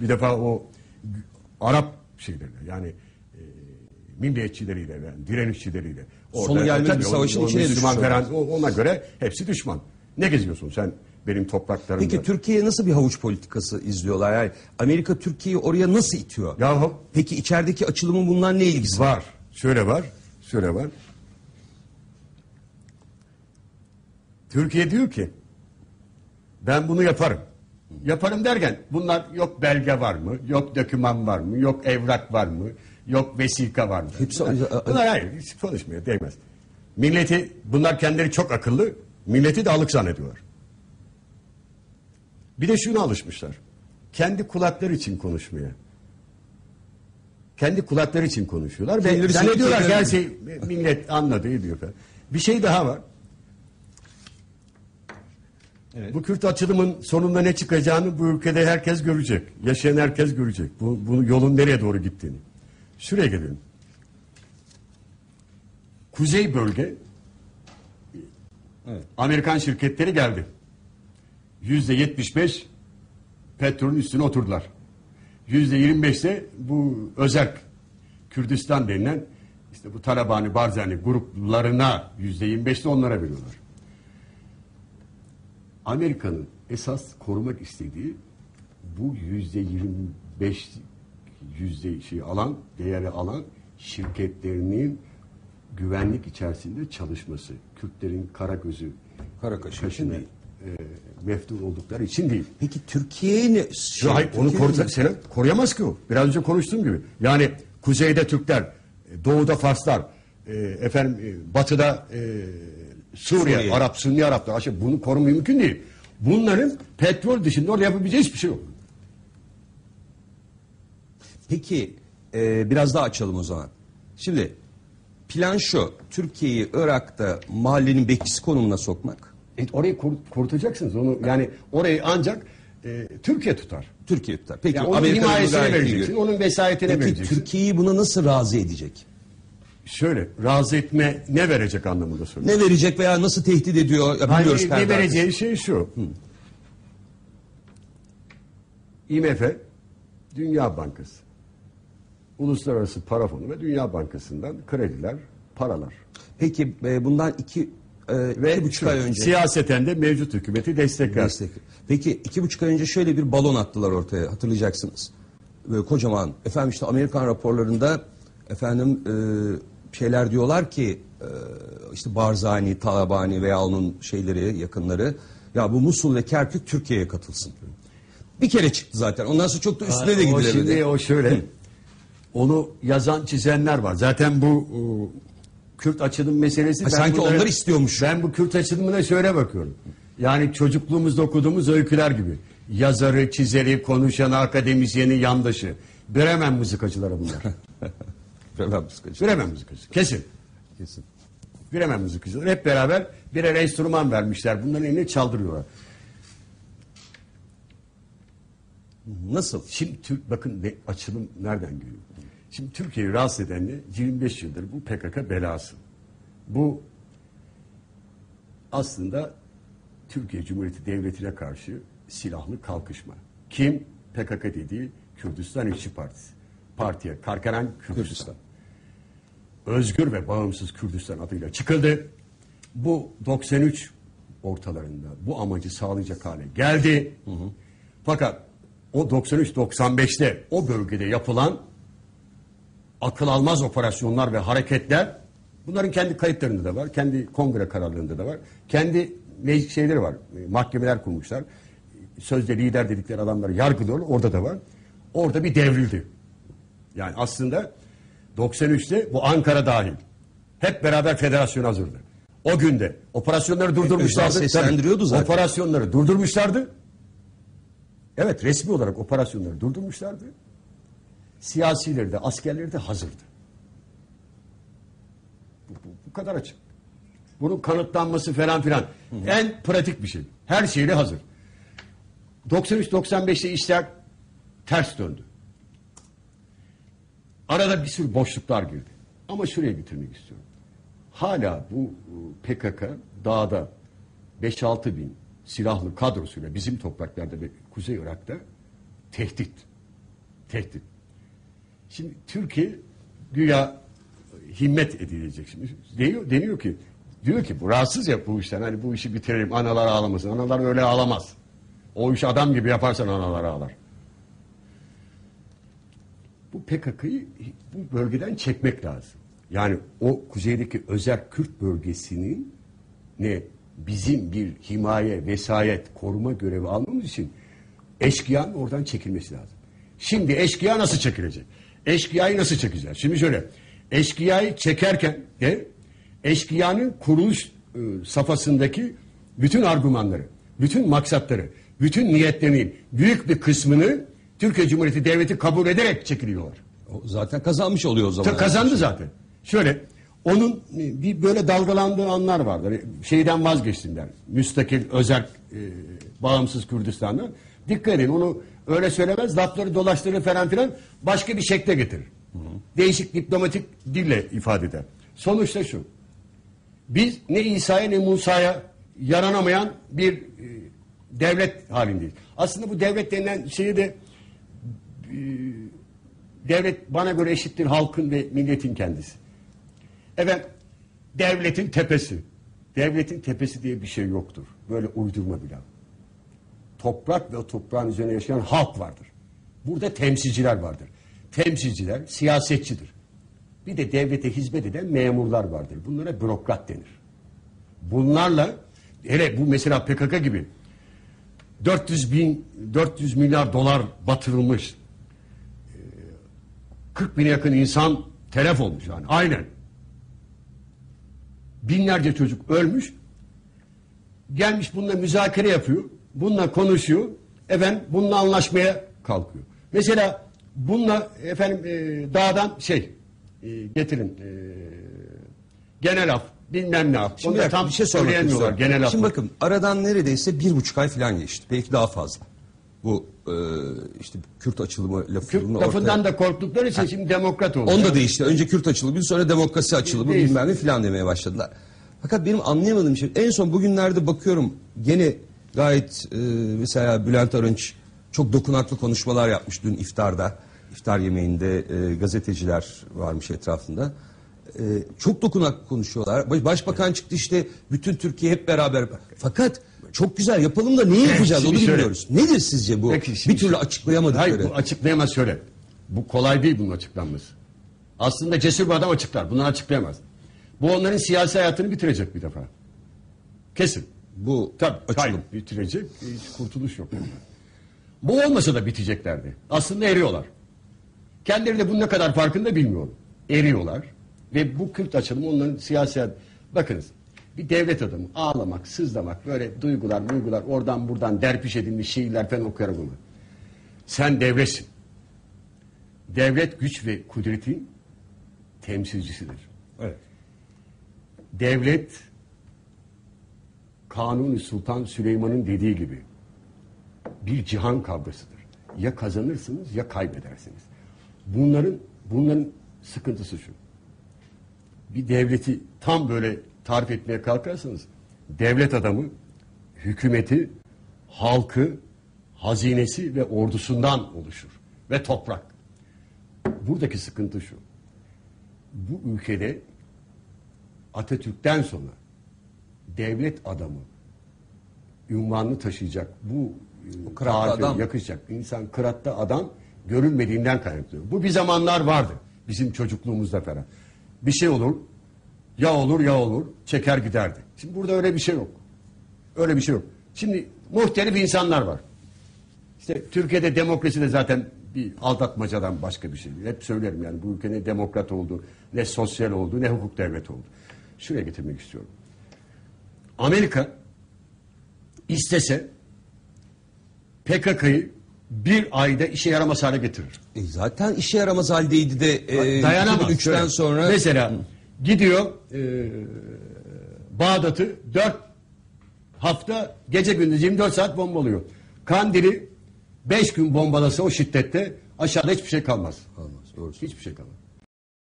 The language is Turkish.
Bir defa o Arap şeylerine yani e, milliyetçileriyle, yani direnişçileriyle. Sonu tabii bir savaşın o içine düşmüş o- ona göre hepsi düşman. Ne geziyorsun sen benim topraklarımda? Peki Türkiye nasıl bir havuç politikası izliyorlar? Yani Amerika Türkiye'yi oraya nasıl itiyor? Ya Peki içerideki açılımın bundan ne ilgisi var? Var. Şöyle var. Şöyle var. Türkiye diyor ki ben bunu yaparım. Yaparım derken bunlar yok belge var mı? Yok doküman var mı? Yok evrak var mı? Yok vesika var mı? Hepsi- bunlar, bunlar hayır hiç konuşmuyor değmez. Milleti bunlar kendileri çok akıllı. Milleti de alık zannediyorlar. Bir de şuna alışmışlar. Kendi kulakları için konuşmaya. Kendi kulakları için konuşuyorlar ve Kendileri zannediyorlar ki her söyleyecekleri- şey millet anladı falan. Bir şey daha var. Bu Kürt açılımın sonunda ne çıkacağını bu ülkede herkes görecek. Yaşayan herkes görecek. Bu, bu yolun nereye doğru gittiğini. Şuraya gelelim. Kuzey bölge Amerikan şirketleri geldi. Yüzde yetmiş beş petrolün üstüne oturdular. Yüzde yirmi beşte bu özerk Kürdistan denilen işte bu Talabani, Barzani gruplarına yüzde yirmi beşte onlara veriyorlar. Amerika'nın esas korumak istediği bu yüzde yirmi beş yüzde şey alan, değeri alan şirketlerinin güvenlik içerisinde çalışması. Kürtlerin kara gözü, Kara kaşı için kaşını değil. e, meftun oldukları için değil. Peki Türkiye ne? Şu hayır, onu ne? seni koruyamaz ki o. Biraz önce konuştuğum gibi. Yani kuzeyde Türkler, e, doğuda Farslar, e, efendim e, batıda e, Suriye, Suriye. Arap, Sünni Araplar. Aşağı bunu korumak mümkün değil. Bunların petrol dışında orada yapabileceği hiçbir şey yok. Peki e, biraz daha açalım o zaman. Şimdi plan şu. Türkiye'yi Irak'ta mahallenin bekçisi konumuna sokmak. E, orayı kur- kurtaracaksınız. Onu yani orayı ancak e, Türkiye tutar. Türkiye tutar. Peki Yani onun himayesine vereceksin, onun vesayetine Peki vereceksin. Türkiye'yi buna nasıl razı edecek? Şöyle razı etme ne verecek anlamında söylüyorum. Ne verecek veya nasıl tehdit ediyor? Ya biliyoruz ne perde vereceği arkası. şey şu. IMF, Dünya Bankası, Uluslararası Para Fonu ve Dünya Bankası'ndan krediler, paralar. Peki e, bundan iki, e, Ve iki buçuk şu, ay önce. siyaseten de mevcut hükümeti destekler. Destek. Peki iki buçuk ay önce şöyle bir balon attılar ortaya hatırlayacaksınız. Böyle kocaman. Efendim işte Amerikan raporlarında efendim e, şeyler diyorlar ki e, işte Barzani, Talabani veya onun şeyleri yakınları ya bu Musul ve Kerkük Türkiye'ye katılsın. Bir kere çıktı zaten. Ondan sonra çok da üstüne de gidilemedi. şimdi o şöyle. Onu yazan çizenler var. Zaten bu e, Kürt açılım meselesi. Ha, ben sanki bunları- onlar istiyormuş. Ben bu Kürt açılımına şöyle bakıyorum. Yani çocukluğumuzda okuduğumuz öyküler gibi. Yazarı, çizeri, konuşanı, akademisyeni, yandaşı. Bremen mızıkacıları bunlar. Efendim, sıkıcı. Bremen mızıkacısı. Kesin. Kesin. Bremen mızıkacıları. Hep beraber birer enstrüman vermişler. Bunların eline çaldırıyorlar. Nasıl? Şimdi Türk bakın ne, açılım nereden geliyor? Şimdi Türkiye'yi rahatsız eden ne? 25 yıldır bu PKK belası. Bu aslında Türkiye Cumhuriyeti Devleti'ne karşı silahlı kalkışma. Kim? PKK dediği Kürdistan İşçi Partisi. Partiye Karkaran Kürdistan. Kürdistan. Özgür ve Bağımsız Kürdistan adıyla çıkıldı. Bu 93 ortalarında bu amacı sağlayacak hale geldi. Fakat o 93-95'te o bölgede yapılan akıl almaz operasyonlar ve hareketler bunların kendi kayıtlarında da var. Kendi kongre kararlarında da var. Kendi meclis şeyleri var. e, Mahkemeler kurmuşlar. Sözde lider dedikleri adamları yargılıyorlar. Orada da var. Orada bir devrildi. Yani aslında 93'te bu Ankara dahil. Hep beraber federasyon hazırdı. O günde operasyonları durdurmuşlardı. Özal seslendiriyordu Tabii, zaten. Operasyonları durdurmuşlardı. Evet resmi olarak operasyonları durdurmuşlardı. Siyasileri de askerleri de hazırdı. Bu, bu, bu kadar açık. Bunun kanıtlanması falan filan. En pratik bir şey. Her şeyle hazır. 93-95'te işler ters döndü. Arada bir sürü boşluklar girdi. Ama şuraya getirmek istiyorum. Hala bu e, PKK dağda 5-6 bin silahlı kadrosuyla bizim topraklarda ve Kuzey Irak'ta tehdit. Tehdit. Şimdi Türkiye güya himmet edilecek şimdi. Deniyor, deniyor ki diyor ki bu rahatsız ya bu işten hani bu işi bitirelim analar ağlamasın. Analar öyle ağlamaz. O iş adam gibi yaparsan analar ağlar. PKK'yı bu bölgeden çekmek lazım. Yani o kuzeydeki özel Kürt bölgesinin ne bizim bir himaye, vesayet, koruma görevi almamız için eşkıyanın oradan çekilmesi lazım. Şimdi eşkıya nasıl çekilecek? Eşkıyayı nasıl çekeceğiz? Şimdi şöyle, eşkıyayı çekerken de eşkıyanın kuruluş e, safhasındaki bütün argümanları, bütün maksatları, bütün niyetlerinin büyük bir kısmını Türkiye Cumhuriyeti Devleti kabul ederek çekiliyorlar. Zaten kazanmış oluyor o zaman. Ta- kazandı zaten. Şöyle onun bir böyle dalgalandığı anlar vardır. Şeyden vazgeçtiler. Müstakil, özel, e, bağımsız Kürdistan'dan. Dikkat edin onu öyle söylemez. Lafları dolaştırır falan filan başka bir şekle getirir. Değişik diplomatik dille ifade eder. Sonuçta şu. Biz ne İsa'ya ne Musa'ya yaranamayan bir e, devlet halindeyiz. Aslında bu devlet denilen şeyi de devlet bana göre eşittir halkın ve milletin kendisi. Efendim devletin tepesi. Devletin tepesi diye bir şey yoktur. Böyle uydurma bile. Toprak ve toprağın üzerine yaşayan halk vardır. Burada temsilciler vardır. Temsilciler siyasetçidir. Bir de devlete hizmet eden memurlar vardır. Bunlara bürokrat denir. Bunlarla hele bu mesela PKK gibi 400 bin 400 milyar dolar batırılmış 40 bine yakın insan telef olmuş yani aynen. Binlerce çocuk ölmüş. Gelmiş bununla müzakere yapıyor. Bununla konuşuyor. Efendim bununla anlaşmaya kalkıyor. Mesela bununla efendim e, dağdan şey e, getirin e, genel af bilmem ne af. Şimdi Onu tam bir şey söyleyemiyorlar genel af. Şimdi bakın aradan neredeyse bir buçuk ay falan geçti. Belki daha fazla. Bu e, işte Kürt açılımı lafını Kürt ortaya- lafından da korktukları için şimdi demokrat oldu. Onu da değişti. Önce Kürt açılımı sonra demokrasi açılımı Değişti. bilmem ne filan demeye başladılar. Fakat benim anlayamadığım şey en son bugünlerde bakıyorum gene gayet e, mesela Bülent Arınç çok dokunaklı konuşmalar yapmış dün iftarda. iftar yemeğinde e, gazeteciler varmış etrafında. E, çok dokunaklı konuşuyorlar. Baş- Başbakan çıktı işte bütün Türkiye hep beraber. Fakat çok güzel yapalım da neyi yapacağız şimdi onu şöyle- bilmiyoruz. Nedir sizce bu? Peki, şimdi bir türlü açıklayamadıkları. Hayır bu açıklayamaz şöyle. Bu kolay değil bunun açıklanması. Aslında cesur bir adam açıklar. Bunları açıklayamaz. Bu onların siyasi hayatını bitirecek bir defa. Kesin. bu Tabii açılım. açılım. bitirecek. Hiç kurtuluş yok. Bu olmasa da biteceklerdi. Aslında eriyorlar. Kendileri de bunun ne kadar farkında bilmiyorum. Eriyorlar. Ve bu Kürt açılımı onların siyasi hayat... Bakınız bir devlet adamı ağlamak, sızlamak, böyle duygular, duygular oradan buradan derpiş edilmiş şiirler falan okuyarak bunu. Sen devletsin. Devlet güç ve kudretin temsilcisidir. Evet. Devlet Kanuni Sultan Süleyman'ın dediği gibi bir cihan kavgasıdır. Ya kazanırsınız ya kaybedersiniz. Bunların bunların sıkıntısı şu. Bir devleti tam böyle tarif etmeye kalkarsanız devlet adamı hükümeti, halkı, hazinesi ve ordusundan oluşur ve toprak. Buradaki sıkıntı şu. Bu ülkede Atatürk'ten sonra devlet adamı ünvanını taşıyacak bu e, tarife yakışacak insan kıratta adam görülmediğinden kaynaklanıyor. Bu bir zamanlar vardı bizim çocukluğumuzda falan. Bir şey olur ya olur ya olur çeker giderdi. Şimdi burada öyle bir şey yok. Öyle bir şey yok. Şimdi muhtelif insanlar var. İşte Türkiye'de demokrasi de zaten bir aldatmacadan başka bir şey. değil. Hep söylerim yani bu ülke ne demokrat oldu, ne sosyal oldu, ne hukuk devleti oldu. Şuraya getirmek istiyorum. Amerika istese PKK'yı bir ayda işe yaramaz hale getirir. E zaten işe yaramaz haldeydi de e, Dayanamaz. 2003'ten Şöyle. sonra Mesela gidiyor e, Bağdat'ı dört hafta gece gündüz 24 saat bombalıyor. Kandil'i beş gün bombalasa o şiddette aşağıda hiçbir şey kalmaz. Olmaz, doğrusu. Hiçbir şey kalmaz.